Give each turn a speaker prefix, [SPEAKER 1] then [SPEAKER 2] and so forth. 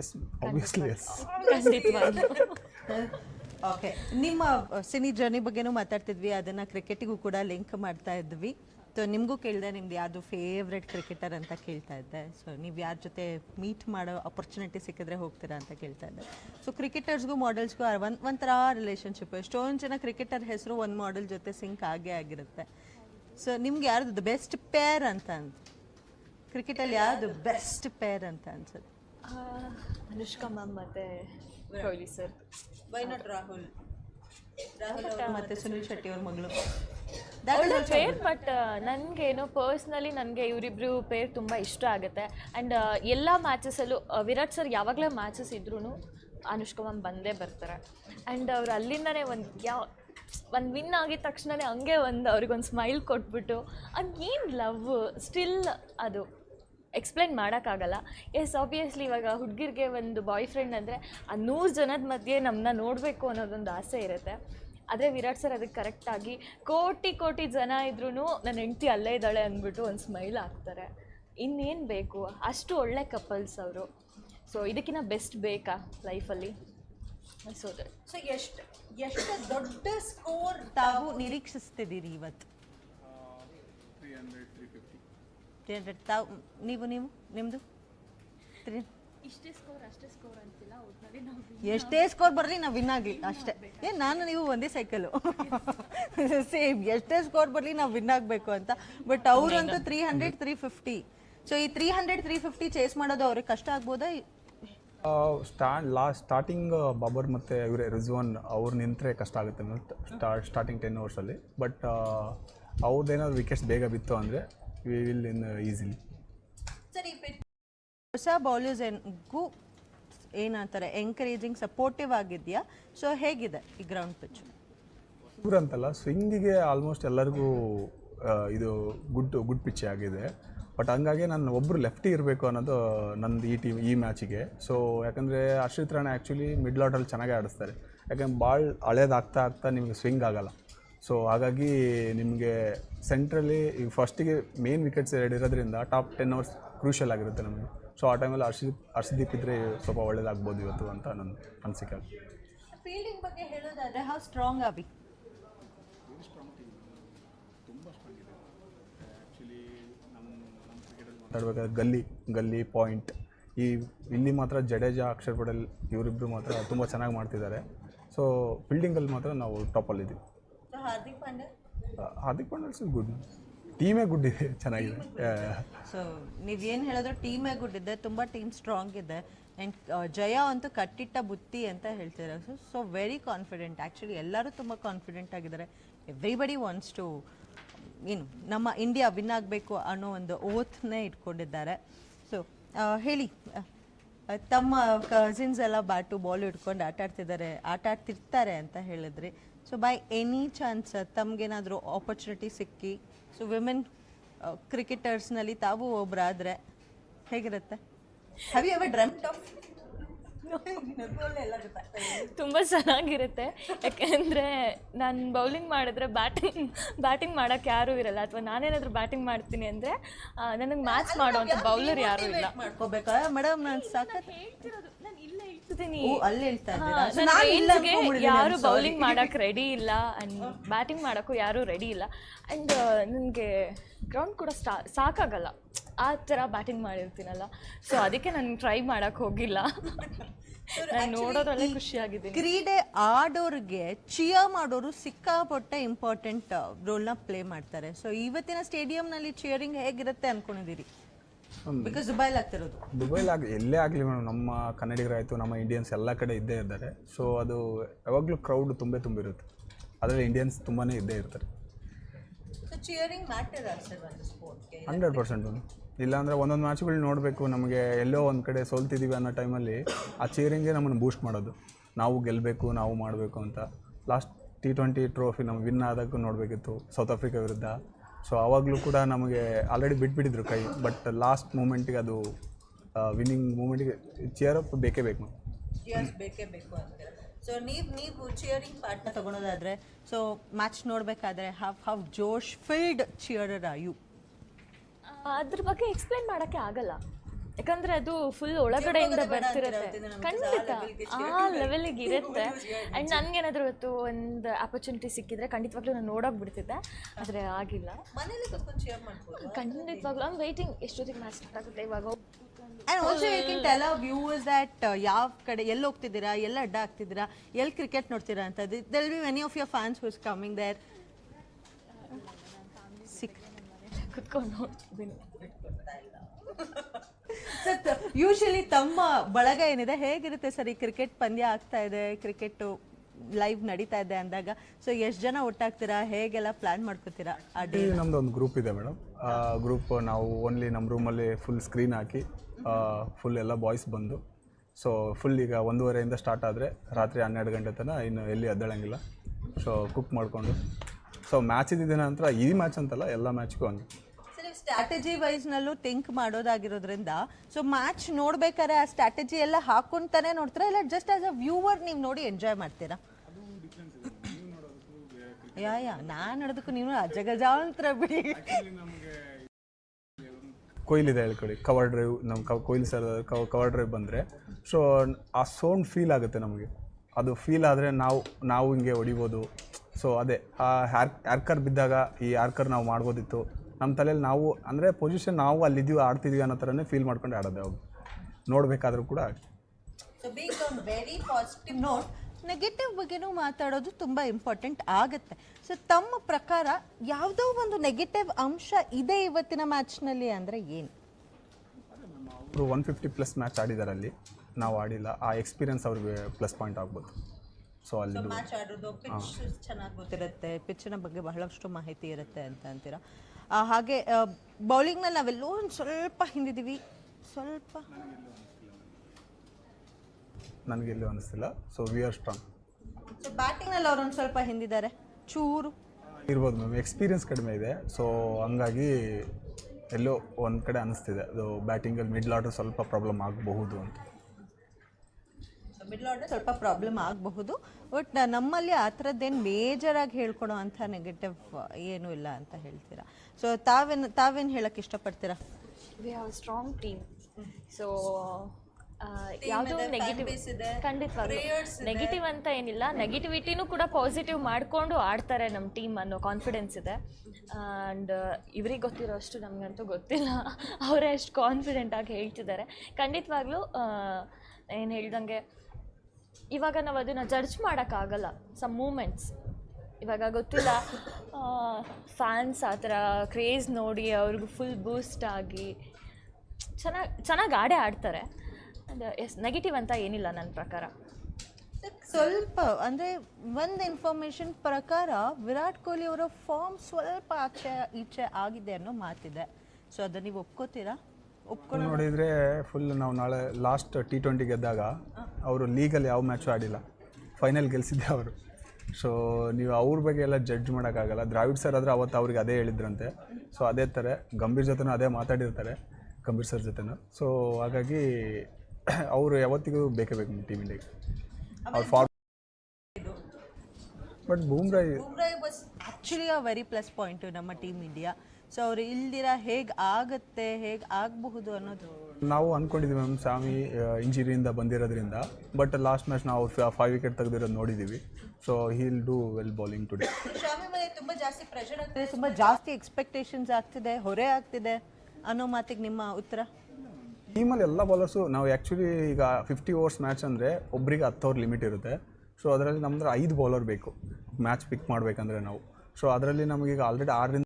[SPEAKER 1] S obviously yes
[SPEAKER 2] okay ನಿಮ್ಮ cine journey ಬಗ್ಗೆನೂ ಮಾತಾಡ್ತಿದ್ವಿ ಅದನ್ನು ಕ್ರಿಕೆಟಿಗೂ ಕೂಡ ಲಿಂಕ್ ಮಾಡ್ತಾ ಇದ್ವಿ. ಸೊ ನಿಮಗೂ ಕೇಳಿದೆ ನಿಮ್ದು ಯಾವುದು ಫೇವ್ರೆಟ್ ಕ್ರಿಕೆಟರ್ ಅಂತ ಕೇಳ್ತಾ ಇದ್ದೆ. ಸೊ ನೀವು ಯಾರ ಜೊತೆ ಮೀಟ್ ಮಾಡೋ ಅಪರ್ಚುನಿಟಿ ಸಿಕ್ಕಿದ್ರೆ ಹೋಗ್ತೀರಾ ಅಂತ ಕೇಳ್ತಾ ಇದ್ದೆ. ಸೊ ಕ್ರಿಕೆಟರ್ಸ್ಗೂ ಮಾಡೆಲ್ಸ್ಗೂ ಒಂದು ಒಂಥರ ರಿಲೇಷನ್ಶಿಪ್ ಎಷ್ಟೊಂದು ಜನ ಕ್ರಿಕೆಟರ್ ಹೆಸರು ಒಂದು ಮಾಡೆಲ್ ಜೊತೆ ಸಿಂಕ್ ಆಗೇ ಆಗಿರುತ್ತೆ. ಸೊ ನಿಮ್ಗೆ ಯಾರ್ದು ಬೆಸ್ಟ್ ಪೇರ್ ಅಂತ ಅಂತ ಕ್ರಿಕೆಟಲ್ಲಿ ಯಾವುದು ಬೆಸ್ಟ್ ಪೇರ್ ಅಂತ ಅನ್ಸುತ್ತೆ?
[SPEAKER 3] ಅನುಷ್ಕಾ ಮ್ಯಾಮ್ ಮತ್ತೆ Kohli sir.
[SPEAKER 2] Why not Rahul Rahul ಮತ್ತೆ ಸುನಿಲ್ ಶೆಟ್ಟಿ ಅವ್ರ ಮಗಳು.
[SPEAKER 3] ಪೇರ್ ಬಟ್ ನನಗೇನು ಪರ್ಸ್ನಲಿ ನನಗೆ ಇವರಿಬ್ರು ಪೇರ್ ತುಂಬ ಇಷ್ಟ ಆಗುತ್ತೆ. ಆ್ಯಂಡ್ ಎಲ್ಲ ಮ್ಯಾಚಸಲ್ಲೂ ವಿರಾಟ್ ಸರ್ ಯಾವಾಗಲೇ ಮ್ಯಾಚಸ್ ಇದ್ರೂ ಅನುಷ್ಕಾ ಮ್ಯಾಮ್ ಬಂದೇ ಬರ್ತಾರೆ. ಆ್ಯಂಡ್ ಅವ್ರು ಅಲ್ಲಿಂದನೇ ಒಂದು ಯಾವ ಒಂದು ವಿನ್ ಆಗಿದ ತಕ್ಷಣನೇ ಹಂಗೆ ಒಂದು ಅವ್ರಿಗೊಂದು ಸ್ಮೈಲ್ ಕೊಟ್ಬಿಟ್ಟು ಅದು ಏನು ಲವ್ ಸ್ಟಿಲ್ ಅದು. ಎಕ್ಸ್ಪ್ಲೇನ್ ಮಾಡೋಕ್ಕಾಗಲ್ಲ. ಎಸ್ ಆಬ್ವಿಯಸ್ಲಿ ಇವಾಗ ಹುಡುಗಿರಿಗೆ ಒಂದು ಬಾಯ್ ಫ್ರೆಂಡ್ ಅಂದರೆ ಆ ನೂರು ಜನದ ಮಧ್ಯೆ ನಮ್ಮನ್ನ ನೋಡಬೇಕು ಅನ್ನೋದೊಂದು ಆಸೆ ಇರುತ್ತೆ. ಆದರೆ ವಿರಾಟ್ ಸರ್ ಅದಕ್ಕೆ ಕರೆಕ್ಟಾಗಿ ಕೋಟಿ ಕೋಟಿ ಜನ ಇದ್ರೂ ನನ್ನ ಹೆಂಡ್ತಿ ಅಲ್ಲೇ ಇದ್ದಾಳೆ ಅಂದ್ಬಿಟ್ಟು ಒಂದು ಸ್ಮೈಲ್ ಹಾಕ್ತಾರೆ. ಇನ್ನೇನು ಬೇಕು? ಅಷ್ಟು ಒಳ್ಳೆ ಕಪಲ್ಸ್ ಅವರು. ಸೊ ಇದಕ್ಕಿಂತ ಬೆಸ್ಟ್ ಬೇಕಾ ಲೈಫಲ್ಲಿ ಸೊ
[SPEAKER 2] ಸೊ ಎಷ್ಟು ಎಷ್ಟು ದೊಡ್ಡ ಸ್ಕೋರ್ ತಾವು ನಿರೀಕ್ಷಿಸ್ತಿದ್ದೀರಿ ಇವತ್ತು? ತ್ರೀ ಹಂಡ್ರೆಡ್ ತಾವು ನೀವು ನೀವು ನಿಮ್ಮದು ತ್ರೀ.
[SPEAKER 3] ಇಷ್ಟೇ ಸ್ಕೋರ್ ಅಷ್ಟೇ ಸ್ಕೋರ್ ಅಂತಿಲ್ಲ ನಾವು
[SPEAKER 2] ಎಷ್ಟೇ ಸ್ಕೋರ್ ಬರಲಿ ನಾವು ವಿನ್ ಆಗಲಿ ಅಷ್ಟೇ. ಏ ನಾನು ನೀವು ಒಂದೇ ಸೈಕಲು ಸೇಮ್ ಎಷ್ಟೇ ಸ್ಕೋರ್ ಬರಲಿ ನಾವು ವಿನ್ ಆಗಬೇಕು ಅಂತ. ಬಟ್ ಅವರಂತೂ three hundred three fifty so ಈ three hundred three fifty chase ಮಾಡೋದು ಅವ್ರಿಗೆ ಕಷ್ಟ ಆಗ್ಬೋದಾ?
[SPEAKER 1] ಸ್ಟಾರ್ಟ್ ಲಾಸ್ಟ್ ಸ್ಟಾರ್ಟಿಂಗ್ ಬಾಬರ್ ಮತ್ತು ಇವರೇ ರಿಜ್ವಾನ್ ಅವ್ರು ನಿಂತರೆ ಕಷ್ಟ ಆಗುತ್ತೆ ಸ್ಟಾರ್ಟ್ ಸ್ಟಾರ್ಟಿಂಗ್ ಟೆನ್ ಅವರ್ಸಲ್ಲಿ ಬಟ್ ಅವ್ರದ್ದೇನಾದ್ರು ವಿಕೆಟ್ಸ್ ಬೇಗ ಬಿತ್ತು ಅಂದರೆ ವಿ ವಿಲ್ ಇನ್ uh,
[SPEAKER 2] ಸರಿ ಹೊಸ ಬೌಲರ್ಸ್ಗೂ ಏನಂತಾರೆ ಎಂಕರೇಜಿಂಗ್ ಸಪೋರ್ಟಿವ್ ಆಗಿದೆಯಾ? ಸೊ ಹೇಗಿದೆ ಈ ಗ್ರೌಂಡ್ ಪಿಚ್
[SPEAKER 1] ಇವ್ರಂತಲ್ಲ ಸ್ವಿಂಗಿಗೆ ಆಲ್ಮೋಸ್ಟ್ ಎಲ್ಲರಿಗೂ ಇದು ಗುಡ್ ಗುಡ್ ಪಿಚ್ ಆಗಿದೆ. ಬಟ್ ಹಂಗಾಗಿ ನಾನು ಒಬ್ಬರು ಲೆಫ್ಟಿ ಇರಬೇಕು ಅನ್ನೋದು ನಂದು ಈ ಟೀಮ್ ಈ ಮ್ಯಾಚಿಗೆ ಸೊ ಯಾಕಂದರೆ ಹರ್ಷಿತ್ ರಾಣೆ ಆ್ಯಕ್ಚುಲಿ ಮಿಡ್ಲ್ ಆರ್ಡಲ್ಲಿ ಚೆನ್ನಾಗೇ ಆಡಿಸ್ತಾರೆ. ಯಾಕಂದ್ರೆ ಬಾಲ್ ಹಳೇದಾಗ್ತಾ ಆಗ್ತಾ ನಿಮಗೆ ಸ್ವಿಂಗ್ ಆಗಲ್ಲ. ಸೊ ಹಾಗಾಗಿ ನಿಮಗೆ ಸೆಂಟ್ರಲ್ಲಿ ಈಗ ಫಸ್ಟಿಗೆ ಮೇನ್ ವಿಕೆಟ್ಸ್ ಎರಡು ಇರೋದ್ರಿಂದ ಟಾಪ್ ಟೆನ್ ಅವರ್ಸ್ ಕ್ರೂಷಿಯಲ್ ಆಗಿರುತ್ತೆ ನಮಗೆ. ಸೊ ಆ ಟೈಮಲ್ಲಿ ಹರ್ಷದೀಪ್ ಹರ್ಷದೀಪ್ ಇದ್ದರೆ ಸ್ವಲ್ಪ ಒಳ್ಳೇದಾಗ್ಬೋದು ಇವತ್ತು ಅಂತ ನನ್ನ ಅನಿಸಿಕೆ.
[SPEAKER 2] ಫೀಲ್ಡಿಂಗ್ ಬಗ್ಗೆ ಹೇಳೋದಾದ್ರೆ ಹೌ ಸ್ಟ್ರಾಂಗ್ ಆಗಿ
[SPEAKER 1] ಮಾತಾಡ್ಬೇಕಾದ್ರೆ ಗಲ್ಲಿ ಗಲ್ಲಿ ಪಾಯಿಂಟ್ ಈ ಇಲ್ಲಿ ಮಾತ್ರ ಜಡೇಜಾ ಅಕ್ಷರ್ ಪಟೇಲ್ ಇವರಿಬ್ಬರು ಮಾತ್ರ ತುಂಬ ಚೆನ್ನಾಗಿ ಮಾಡ್ತಿದ್ದಾರೆ. ಸೊ ಫೀಲ್ಡಿಂಗಲ್ಲಿ ಮಾತ್ರ ನಾವು ಟಾಪಲ್ಲಿದ್ದೀವಿ
[SPEAKER 2] ಹಾರ್ದಿಕ್ ಪಾಂಡ್ಯ
[SPEAKER 1] ಹಾರ್ದಿಕ್ ಪಾಂಡ್ಯ ಗುಡ್ ಟೀಮೇ ಗುಡ್ ಇದೆ. ಚೆನ್ನಾಗಿದೆ
[SPEAKER 2] ಸೊ ನೀವೇನು ಹೇಳಿದ್ರು ಟೀಮೇ ಗುಡ್ ಇದೆ ತುಂಬ ಟೀಮ್ ಸ್ಟ್ರಾಂಗ್ ಇದೆ. ಆ್ಯಂಡ್ ಜಯ ಅಂತೂ ಕಟ್ಟಿಟ್ಟ ಬುತ್ತಿ ಅಂತ ಹೇಳ್ತಿದ್ದಾರೆ so so very confident actually ಎಲ್ಲರೂ ತುಂಬ ಕಾನ್ಫಿಡೆಂಟ್ ಆಗಿದ್ದಾರೆ. ಎವ್ರಿಬಡಿ ವಾಂಟ್ಸ್ ಟು ಏನು ನಮ್ಮ ಇಂಡಿಯಾ ವಿನ್ ಆಗಬೇಕು ಅನ್ನೋ ಒಂದು ಓತ್ನೇ ಇಟ್ಕೊಂಡಿದ್ದಾರೆ. ಸೊ ಹೇಳಿ ತಮ್ಮ ಕಸಿನ್ಸ್ ಎಲ್ಲ ಬ್ಯಾಟು ಬಾಲ್ ಇಟ್ಕೊಂಡು ಆಟ ಆಡ್ತಿದ್ದಾರೆ ಆಟ ಆಡ್ತಿರ್ತಾರೆ ಅಂತ ಹೇಳಿದ್ರಿ. ಸೊ ಬೈ ಎನಿ ಚಾನ್ಸ್ ತಮಗೇನಾದರೂ ಆಪರ್ಚುನಿಟಿ ಸಿಕ್ಕಿ ಸೊ ವಿಮೆನ್ ಕ್ರಿಕೆಟರ್ಸ್ನಲ್ಲಿ ತಾವು ಒಬ್ಬರಾದರೆ ಹೇಗಿರುತ್ತೆ? ಹ್ಯಾವ್ ಯು ಎವರ್ ಡ್ರಮ್ಟ್
[SPEAKER 3] ತುಂಬ ಚೆನ್ನಾಗಿರುತ್ತೆ. ಯಾಕೆಂದರೆ ನಾನು ಬೌಲಿಂಗ್ ಮಾಡಿದ್ರೆ ಬ್ಯಾಟಿಂಗ್ ಬ್ಯಾಟಿಂಗ್ ಮಾಡೋಕ್ಕೆ ಯಾರೂ ಇರಲ್ಲ. ಅಥವಾ ನಾನೇನಾದರೂ ಬ್ಯಾಟಿಂಗ್ ಮಾಡ್ತೀನಿ ಅಂದರೆ ನನಗೆ ಮ್ಯಾಚ್ ಮಾಡೋವಂಥ ಬೌಲರ್ ಯಾರೂ ಇಲ್ಲ.
[SPEAKER 2] ಮಾಡ್ಕೋಬೇಕಾ? ಮೇಡಮ್ ನಾನು ಸಾಕತ್
[SPEAKER 3] ಯಾರು ಬೌಲಿಂಗ್ ಮಾಡಕ್ ರೆಡಿ ಇಲ್ಲ. ಅಂಡ್ ಬ್ಯಾಟಿಂಗ್ ಮಾಡೋಕ್ಕೂ ಯಾರೂ ರೆಡಿ ಇಲ್ಲ. ಅಂಡ್ ನನಗೆ ಗ್ರೌಂಡ್ ಕೂಡ ಸ್ಟಾ ಸಾಕಾಗಲ್ಲ. ಆ ಥರ ಬ್ಯಾಟಿಂಗ್ ಮಾಡಿರ್ತೀನಲ್ಲ. ಸೊ ಅದಕ್ಕೆ ನಾನು ಟ್ರೈ ಮಾಡೋಕ್ಕೆ ಹೋಗಿಲ್ಲ. ನಾನು ನೋಡೋದ್ರಲ್ಲೇ ಖುಷಿಯಾಗಿದ್ದೀನಿ.
[SPEAKER 2] ಕ್ರೀಡೆ ಆಡೋರಿಗೆ ಚಿಯರ್ ಮಾಡೋರು ಸಿಕ್ಕಾಪಟ್ಟೆ ಇಂಪಾರ್ಟೆಂಟ್ ರೋಲ್ನ ಪ್ಲೇ ಮಾಡ್ತಾರೆ. ಸೊ ಇವತ್ತಿನ ಸ್ಟೇಡಿಯಂನಲ್ಲಿ ಚಿಯರಿಂಗ್ ಹೇಗಿರುತ್ತೆ ಅನ್ಕೊಂಡಿದ್ದೀರಿ? ಬಿಕಾಸ್ ದುಬೈಲ್ ಆಗ್ತಿರೋದು.
[SPEAKER 1] ದುಬೈಲ್ ಆಗಿ ಎಲ್ಲೇ ಆಗಲಿ ಮೇಡಮ್ ನಮ್ಮ ಕನ್ನಡಿಗರಾಯಿತು ನಮ್ಮ ಇಂಡಿಯನ್ಸ್ ಎಲ್ಲ ಕಡೆ ಇದ್ದೇ ಇದ್ದಾರೆ. ಸೊ ಅದು ಯಾವಾಗಲೂ ಕ್ರೌಡ್ ತುಂಬೇ ತುಂಬಿರುತ್ತೆ. ಅದರಲ್ಲಿ ಇಂಡಿಯನ್ಸ್ ತುಂಬಾ ಇದ್ದೇ ಇರ್ತಾರೆ.
[SPEAKER 2] ಸೊ ಚಿಯರಿಂಗ್
[SPEAKER 1] ಹಂಡ್ರೆಡ್ ಪರ್ಸೆಂಟ್ ಇಲ್ಲಾಂದರೆ ಒಂದೊಂದು ಮ್ಯಾಚ್ಗಳು ನೋಡಬೇಕು, ನಮಗೆ ಎಲ್ಲೋ ಒಂದು ಕಡೆ ಸೋಲ್ತಿದ್ದೀವಿ ಅನ್ನೋ ಟೈಮಲ್ಲಿ ಆ ಚೀರಿಂಗೇ ನಮ್ಮನ್ನು ಬೂಸ್ಟ್ ಮಾಡೋದು. ನಾವು ಗೆಲ್ಲಬೇಕು ನಾವು ಮಾಡಬೇಕು ಅಂತ. ಲಾಸ್ಟ್ ಟಿ ಟ್ವೆಂಟಿ ಟ್ರೋಫಿ ನಮ್ಗೆ ವಿನ್ ಆದಕ್ಕೂ ನೋಡಬೇಕಿತ್ತು ಸೌತ್ ಆಫ್ರಿಕಾ ವಿರುದ್ಧ. ಸೊ ಆವಾಗಲೂ ಕೂಡ ನಮಗೆ ಆಲ್ರೆಡಿ ಬಿಟ್ಬಿಟ್ಟಿದ್ರು ಕೈ. ಬಟ್ ಲಾಸ್ಟ್ ಮೂಮೆಂಟಿಗೆ ಅದು ವಿನ್ನಿಂಗ್ ಮೂಮೆಂಟಿಗೆ ಚೇರ್ ಅಪ್ ಬೇಕೇ ಬೇಕು.
[SPEAKER 2] ಬೇಕೇ ಬೇಕು ಸೊ ನೀವು ನೀವು ಚಿಯರಿಂಗ್ ಪಾರ್ಟ್ನ ತಗೊಳೋದಾದ್ರೆ ಸೊ ಮ್ಯಾಚ್ ನೋಡಬೇಕಾದ್ರೆ ಹಾವ್ ಹಾವ್ ಜೋಶ್ ಫಿಲ್ಡ್ ಚಿಯರರ್ ಯು
[SPEAKER 3] ಅದ್ರ ಬಗ್ಗೆ ಎಕ್ಸ್ಪ್ಲೇನ್ ಮಾಡಕ್ಕೆ ಆಗಲ್ಲ. ಯಾಕಂದ್ರೆ ಅದು ಫುಲ್ ಒಳಗಡೆಯಿಂದ ಬರ್ತಿರುತ್ತೆ. ಖಂಡಿತ. ಆ ಲೆವೆಲಿಗೆ ಇರುತ್ತೆ. ಆ್ಯಂಡ್ ನನಗೇನಾದರೂ ಇವತ್ತು ಒಂದು ಆಪರ್ಚುನಿಟಿ ಸಿಕ್ಕಿದ್ರೆ ಖಂಡಿತವಾಗ್ಲೂ ನಾನು ನೋಡೋಕೆ ಬಿಡ್ತಿದ್ದೆ. ಆದರೆ ಆಗಿಲ್ಲ. ಖಂಡಿತವಾಗ್ಲೂ. ಐಮ್ ವೆಯ್ಟಿಂಗ್ ಎಷ್ಟೊತ್ತಿಗೆ ಮ್ಯಾಚ್ ಸ್ಟಾರ್ಟ್ ಆಗುತ್ತೆ ಇವಾಗ?
[SPEAKER 2] And also you can tell our viewers that ಯಾವ ಕಡೆ ಎಲ್ಲಿ ಹೋಗ್ತಿದ್ದೀರಾ? ಎಲ್ಲ ಅಡ್ಡ ಆಗ್ತಿದ್ದೀರಾ ಎಲ್ಲಿ ಕ್ರಿಕೆಟ್ ನೋಡ್ತೀರಾ ಅಂತ they'll be many of your fans who's coming there ಸಿಕ್
[SPEAKER 3] ಕುತ್ಕೊಂಡು ನೋಡ್ತಿದ್ದೀನಿ
[SPEAKER 2] ಯೂಶಲಿ ತಮ್ಮ ಬಳಗ ಏನಿದೆ, ಹೇಗಿರುತ್ತೆ ಸರ್ ಈ ಕ್ರಿಕೆಟ್ ಪಂದ್ಯ ಆಗ್ತಾ ಇದೆ ಕ್ರಿಕೆಟ್ ಲೈವ್ ನಡೀತಾ ಇದೆ ಅಂದಾಗ ಸೊ ಎಷ್ಟು ಜನ ಒಟ್ಟಾಗ್ತೀರಾ, ಹೇಗೆಲ್ಲ ಪ್ಲಾನ್ ಮಾಡ್ಕೋತೀರಾ? ಆ
[SPEAKER 1] ನಮ್ದು ಒಂದು ಗ್ರೂಪ್ ಇದೆ ಮೇಡಮ್ ಆ ಗ್ರೂಪ್ ನಾವು ಓನ್ಲಿ ನಮ್ಮ ರೂಮಲ್ಲಿ ಫುಲ್ ಸ್ಕ್ರೀನ್ ಹಾಕಿ ಫುಲ್ ಎಲ್ಲ ಬಾಯ್ಸ್ ಬಂದು. ಸೊ ಫುಲ್ ಈಗ ಒಂದೂವರೆಯಿಂದ ಸ್ಟಾರ್ಟ್ ಆದರೆ ರಾತ್ರಿ ಹನ್ನೆರಡು ಗಂಟೆ ತನಕ ಇನ್ನು ಎಲ್ಲಿ ಅದ್ದಳಂಗಿಲ್ಲ ಸೊ ಕುಕ್ ಮಾಡಿಕೊಂಡು ಸೊ ಮ್ಯಾಚ್ ಇದ್ದಿದ್ದ ನಂತರ ಈ ಮ್ಯಾಚ್ ಅಂತಲ್ಲ ಎಲ್ಲ ಮ್ಯಾಚ್ಗೂ ಹಂಗೆ.
[SPEAKER 2] ಸ್ಟ್ರಾಟಜಿ ವೈಸ್ನಲ್ಲೂ ಥಿಂಕ್ ಮಾಡೋದಾಗಿರೋದ್ರಿಂದ ಸೊ ಮ್ಯಾಚ್ ನೋಡ್ಬೇಕಾದ್ರೆ ಆ ಸ್ಟ್ರಾಟಜಿ ಎಲ್ಲ ಹಾಕೊಂತಾನೆ ನೋಡ್ತೀರಾ? ಇಲ್ಲ ಜಸ್ಟ್ ಆಸ್ ಅ ವ್ಯೂವರ್ ನೀವು ನೋಡಿ ಎಂಜಾಯ್ ಮಾಡ್ತೀರಾ? ಯಾ ಯಾ ನಾನು ನೋಡೋದಕ್ಕೂ ನೀವು ಅಜಗಜಾಂತರ ಬಿಡಿ.
[SPEAKER 1] ಕೊಯ್ಲ್ ಇದೆ ಹೇಳ್ಕೊಳ್ಳಿ ಕವರ್ ಡ್ರೈವ್ ನಮ್ಮ ಕವ್ ಕೊಯ್ಲು ಸರ್ ಕವರ್ ಡ್ರೈವ್ ಬಂದರೆ ಸೊ ಆ ಸೌಂಡ್ ಫೀಲ್ ಆಗುತ್ತೆ ನಮಗೆ. ಅದು ಫೀಲ್ ಆದರೆ ನಾವು ನಾವು ಹಿಂಗೆ ಹೊಡಿಬೋದು. ಸೊ ಅದೇ ಆ ಹ್ಯಾರ್ ಹ್ಯಾರ್ಕರ್ ಬಿದ್ದಾಗ ಈ ಹ್ಯಾರ್ಕರ್ ನಾವು ಮಾಡ್ಬೋದಿತ್ತು. ನಮ್ಮ ತಲೆಯಲ್ಲಿ ನಾವು ಅಂದರೆ ಪೊಸಿಷನ್ ನಾವು ಅಲ್ಲಿದ್ದೀವಿ ಆಡ್ತಿದ್ದೀವಿ ಅನ್ನೋ ಥರನೇ ಫೀಲ್ ಮಾಡ್ಕೊಂಡು ಆಡೋದು ಅವ್ರು ನೋಡಬೇಕಾದ್ರೂ ಕೂಡ
[SPEAKER 2] ವೆರಿ ಪಾಸಿಟಿವ್ ನೋಟ್ ನೆಗೆಟಿವ್ ಬಗ್ಗೆನೂ ಮಾತಾಡೋದು ತುಂಬ ಇಂಪಾರ್ಟೆಂಟ್ ಆಗುತ್ತೆ. ಸೊ ತಮ್ಮ ಪ್ರಕಾರ ಯಾವುದೋ ಒಂದು ನೆಗೆಟಿವ್ ಅಂಶ ಇದೆ ಇವತ್ತಿನ ಮ್ಯಾಚ್ನಲ್ಲಿ ಅಂದರೆ ಏನು?
[SPEAKER 1] ಅವರು ಒನ್ ಫಿಫ್ಟಿ ಪ್ಲಸ್ ಮ್ಯಾಚ್ ಆಡಿದಾರಲ್ಲಿ. ಅಲ್ಲಿ ನಾವು ಆಡಿಲ್ಲ. ಆ ಎಕ್ಸ್ಪೀರಿಯನ್ಸ್ ಅವ್ರಿಗೆ ಪ್ಲಸ್ ಪಾಯಿಂಟ್ ಆಗ್ಬೋದು. ಸೊ ಅಲ್ಲಿ
[SPEAKER 2] ಮ್ಯಾಚ್ ಆಡೋದು ಪಿಚ್ ಚೆನ್ನಾಗಿ ಗೊತ್ತಿರುತ್ತೆ. ಪಿಚ್ನ ಬಗ್ಗೆ ಬಹಳಷ್ಟು ಮಾಹಿತಿ ಇರುತ್ತೆ ಅಂತ ಅಂತೀರಾ? ಆ, ಹಾಗೆ ಬೌಲಿಂಗ್ನಲ್ಲಿ ನಾವೆಲ್ಲೋ ಒಂದು ಸ್ವಲ್ಪ ಹಿಂದಿದ್ದೀವಿ. ಸ್ವಲ್ಪ.
[SPEAKER 1] ನನಗೆ ಎಲ್ಲೂ ಅನಿಸ್ತಿಲ್ಲ. So we are strong
[SPEAKER 2] so ಬ್ಯಾಟಿಂಗ್ನಲ್ಲಿ ಒಂದು ಸ್ವಲ್ಪ ಹಿಂದಿದ್ದಾರೆ. ಚೂರು.
[SPEAKER 1] ಇರ್ಬೋದು ಮ್ಯಾಮ್ ಎಕ್ಸ್ಪೀರಿಯನ್ಸ್ ಕಡಿಮೆ ಇದೆ. ಸೊ ಹಂಗಾಗಿ ಎಲ್ಲೋ ಒಂದು ಕಡೆ ಅನಿಸ್ತಿದೆ. ಅದು ಬ್ಯಾಟಿಂಗಲ್ಲಿ ಮಿಡ್ಲ್ ಆರ್ಡರ್ ಸ್ವಲ್ಪ ಪ್ರಾಬ್ಲಮ್ ಆಗಬಹುದು ಅಂತ.
[SPEAKER 2] ಮಿಡ್ಲ್ ಆರ್ಡರ್ ಸ್ವಲ್ಪ ಪ್ರಾಬ್ಲಮ್ ಆಗಬಹುದು. ಬಟ್ ನಮ್ಮಲ್ಲಿ ಆ ಥರದ್ದೇನು ಆಗಿ ಹೇಳ್ಕೊಡೋ ಅಂಥ ನೆಗೆಟಿವ್ ಏನೂ ಇಲ್ಲ ಅಂತ ಹೇಳ್ತೀರಾ? ಸೊ ತಾವೇನು ತಾವೇನು ಹೇಳಕ್ಕೆ ಇಷ್ಟಪಡ್ತೀರಾ?
[SPEAKER 3] We have strong team so ಯಾವುದೋ ನೆಗೆಟಿವ್ ಖಂಡಿತವಾಗ್ಲೂ ನೆಗೆಟಿವ್ ಅಂತ ಏನಿಲ್ಲ. ನೆಗೆಟಿವಿಟಿನೂ ಕೂಡ ಪಾಸಿಟಿವ್ ಮಾಡಿಕೊಂಡು ಆಡ್ತಾರೆ ನಮ್ಮ ಟೀಮ್ ಅನ್ನೋ ಕಾನ್ಫಿಡೆನ್ಸ್ ಇದೆ. ಆ್ಯಂಡ್ ಇವ್ರಿಗೆ ಗೊತ್ತಿರೋ ಅಷ್ಟು ನಮಗಂತೂ ಗೊತ್ತಿಲ್ಲ. ಅವರೇ ಅಷ್ಟು ಕಾನ್ಫಿಡೆಂಟ್ ಆಗಿ ಹೇಳ್ತಿದ್ದಾರೆ. ಖಂಡಿತವಾಗ್ಲೂ ಏನು ಹೇಳ್ದಂಗೆ ಇವಾಗ ನಾವು ಅದನ್ನು ಜಡ್ಜ್ ಮಾಡೋಕ್ಕಾಗಲ್ಲ. ಸಮ್ ಮೂಮೆಂಟ್ಸ್ ಇವಾಗ ಗೊತ್ತಿಲ್ಲ. ಫ್ಯಾನ್ಸ್ ಆ ಥರ ಕ್ರೇಜ್ ನೋಡಿ ಅವ್ರಿಗೂ ಫುಲ್ ಬೂಸ್ಟ್ ಆಗಿ ಚೆನ್ನಾಗಿ ಚೆನ್ನಾಗಿ ಆಡೇ ಆಡ್ತಾರೆ. ಎಸ್ ನೆಗೆಟಿವ್ ಅಂತ ಏನಿಲ್ಲ ನನ್ನ ಪ್ರಕಾರ.
[SPEAKER 2] ಸ್ವಲ್ಪ, ಅಂದರೆ ಒಂದು ಇನ್ಫಾರ್ಮೇಷನ್ ಪ್ರಕಾರ ವಿರಾಟ್ ಕೊಹ್ಲಿ ಅವರ ಫಾರ್ಮ್ ಸ್ವಲ್ಪ ಆಚೆ ಈಚೆ ಆಗಿದೆ ಅನ್ನೋ ಮಾತಿದೆ. ಸೊ ಅದನ್ನ ನೀವು ಒಪ್ಕೋತೀರಾ?
[SPEAKER 1] ನೋಡಿದರೆ ಫುಲ್ ನಾವು ನಾಳೆ ಲಾಸ್ಟ್ ಟಿ ಟ್ವೆಂಟಿ ಗೆದ್ದಾಗ ಅವರು ಲೀಗಲ್ಲಿ ಯಾವ ಮ್ಯಾಚು ಆಡಿಲ್ಲ. ಫೈನಲ್ ಗೆಲ್ಸಿದ್ದೆ ಅವರು. ಸೊ ನೀವು ಅವ್ರ ಬಗ್ಗೆ ಎಲ್ಲ ಜಡ್ಜ್ ಮಾಡೋಕ್ಕಾಗಲ್ಲ. ದ್ರಾವಿಡ್ ಸರ್ ಆದರೆ ಅವತ್ತು ಅವ್ರಿಗೆ ಅದೇ ಹೇಳಿದ್ರಂತೆ. ಸೊ ಅದೇ ಥರ ಗಂಭೀರ್ ಜೊತೆನೂ ಅದೇ ಮಾತಾಡಿರ್ತಾರೆ ಗಂಭೀರ್ ಸರ್ ಜೊತೆನೂ. ಸೊ ಹಾಗಾಗಿ ಅವರು ಯಾವತ್ತಿಗೂ ಬೇಕೇ ಬೇಕು ಟೀಮ್ ಇಂಡಿಯಾಗೆ ಅವ್ರು form but Bumrah
[SPEAKER 2] was actually uh very plus point ನಮ್ಮ ಟೀಮ್ ಇಂಡಿಯಾ ಸೊ ಅವ್ರು ಇಲ್ದಿರ ಹೇಗೆ ಆಗುತ್ತೆ ಹೇಗೆ ಆಗಬಹುದು ಅನ್ನೋದು
[SPEAKER 1] ನಾವು ಅನ್ಕೊಂಡಿದ್ದೀವಿ ಮ್ಯಾಮ್ ಸ್ವಾಮಿ ಇಂಜಿರಿಯಿಂದ ಬಂದಿರೋದ್ರಿಂದ. ಬಟ್ ಲಾಸ್ಟ್ ಮ್ಯಾಚ್ ನಾವು ಫೈವ್ ವಿಕೆಟ್ ತೆಗೆದಿರೋದು ನೋಡಿದ್ದೀವಿ so he'll do well bowling today
[SPEAKER 2] Shami ಮೇಲೆ ತುಂಬ ಜಾಸ್ತಿ ಪ್ರೆಷರ್ ಆಗ್ತಿದೆ ತುಂಬ ಜಾಸ್ತಿ ಎಕ್ಸ್ಪೆಕ್ಟೇಷನ್ಸ್ ಆಗ್ತಿದೆ ಹೊರೆ ಆಗ್ತಿದೆ ಅನ್ನೋ ಮಾತಿಗೆ ನಿಮ್ಮ ಉತ್ತರ?
[SPEAKER 1] ಟೀಮಲ್ಲಿ ಎಲ್ಲ ಬಾಲರ್ಸು ನಾವು ಆ್ಯಕ್ಚುಲಿ ಈಗ ಫಿಫ್ಟಿ ಓವರ್ಸ್ ಮ್ಯಾಚ್ ಅಂದರೆ ಒಬ್ಬರಿಗೆ ಹತ್ತು ಓವರ್ ಲಿಮಿಟ್ ಇರುತ್ತೆ. ಸೊ ಅದರಲ್ಲಿ ನಮ್ದು ಐದು ಬೌಲರ್ ಬೇಕು. ಮ್ಯಾಚ್ ಪಿಕ್ ಮಾಡಬೇಕಂದ್ರೆ ನಾವು. ಸೊ ಅದರಲ್ಲಿ ನಮಗೀಗ ಆಲ್ರೆಡಿ ಆರರಿಂದ